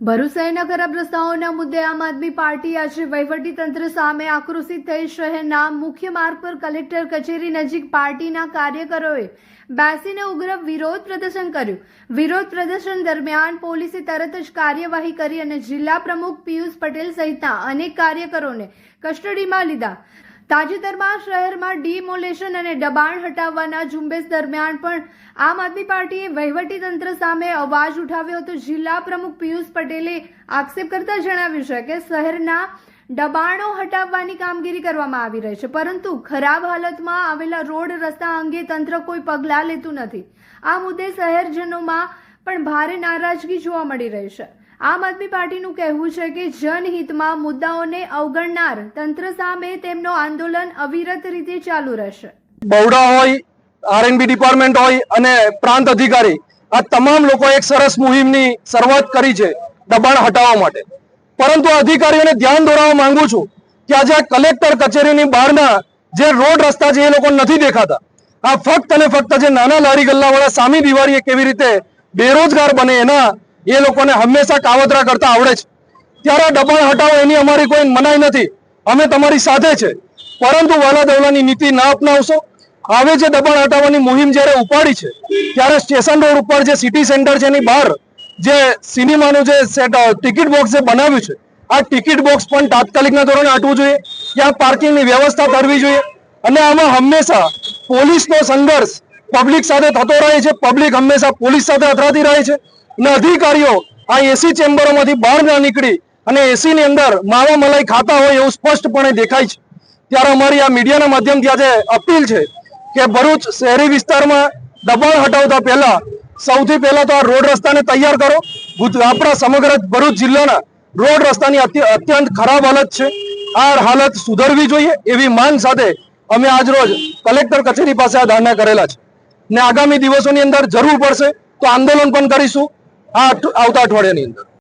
ભરૂચ શહેરના ખરાબ રસ્તાઓના મુદ્દે આમ આદમી પાર્ટી આજે તંત્ર સામે આક્રોશિત થઈ શહેરના મુખ્ય માર્ગ પર કલેક્ટર કચેરી નજીક પાર્ટીના કાર્યકરોએ બેસીને ઉગ્ર વિરોધ પ્રદર્શન કર્યું. વિરોધ પ્રદર્શન દરમિયાન પોલીસે તરત જ કાર્યવાહી કરી અને જિલ્લા પ્રમુખ પિયુષ પટેલ સહિતના અનેક કાર્યકરોને કસ્ટડીમાં લીધા. તાજેતરમાં શહેરમાં ડિમોલેશન અને દબાણ હટાવવાના ઝુંબેશ દરમિયાન પણ આમ આદમી પાર્ટીએ વહીવટી તંત્ર સામે અવાજ ઉઠાવ્યો હતો. જિલ્લા પ્રમુખ પિયુષ પટેલે આક્ષેપ કરતા જણાવ્યું છે કે શહેરના દબાણો હટાવવાની કામગીરી કરવામાં આવી રહી છે, પરંતુ ખરાબ હાલતમાં આવેલા રોડ રસ્તા અંગે તંત્ર કોઈ પગલાં લેતું નથી. આ મુદ્દે શહેરજનોમાં પણ ભારે નારાજગી જોવા મળી રહી છે. આમ આદમી પાર્ટીનું કહેવું છે કે જનહિતમાં મુદ્દાઓને અવગણનાર તંત્ર સામે તેમનો આંદોલન અવિરત રીતે ચાલુ રહેશે. બહુડા હોય આરએનબી ડિપાર્ટમેન્ટ હોય અને પ્રાંત અધિકારી, આ તમામ લોકો એક સરસ મુહિમની શરૂઆત કરી છે દબાણ હટાવવા માટે. પરંતુ અધિકારીઓને ધ્યાન દોરાવવા માંગુ છું કે આજે કલેક્ટર કચેરીની બહારના જે રોડ રસ્તા છે એ લોકો નથી દેખાતા. આ ફક્ત અને ફક્ત જે નાના લારી ગલ્લાવાળા સામી દિવાળીએ કેવી રીતે બેરોજગાર બને એના એ લોકોને હંમેશા કાવતરા કરતા આવડે છે. ત્યારે દબાણ હટાવો એની અમારી કોઈ મનાઈ નથી. અમે તમારી સાથે છે. પરંતુ વાલા દવલાની નીતિ ના અપનાવશો. હવે જે દબાણ હટાવવાની મુહિમ જ્યારે ઉપાડી છે, ત્યારે સ્ટેશન રોડ ઉપર જે સિટી સેન્ટર છે એની બહાર જે સિનેમાનું જે ટિકિટ બોક્સ જે બનાવ્યું છે, આ ટિકિટ બોક્સ પણ તાત્કાલિકના ધોરણે હટવું જોઈએ. ત્યાં પાર્કિંગની વ્યવસ્થા કરવી જોઈએ. અને આમાં હંમેશા પોલીસનો સંઘર્ષ પબ્લિક સાથે થતો રહે છે. પબ્લિક હંમેશા પોલીસ સાથે અથડાતી રહે છે. અને અધિકારીઓ આ એસી ચેમ્બરોમાંથી બહાર ના નીકળી અને એસી ની અંદર માવા મલાઈ ખાતા હોય એવું સ્પષ્ટપણે દેખાય છે. ત્યારે અમારી આ મીડિયાના માધ્યમથી આજે અપીલ છે કે ભરૂચ શહેરી વિસ્તારમાં દબાણ હટાવતા પહેલા સૌથી પહેલા તો આ રોડ રસ્તાને તૈયાર કરો. આપણા સમગ્ર ભરૂચ જિલ્લાના રોડ રસ્તાની અત્યંત ખરાબ હાલત છે. આ હાલત સુધરવી જોઈએ એવી માંગ સાથે અમે આજ રોજ કલેક્ટર કચેરી પાસે આ ધારણા કરેલા છે. ને આગામી દિવસોની અંદર જરૂર પડશે તો આંદોલન પણ કરીશું. અઠ- આવતા અઠવાડિયાની અંદર.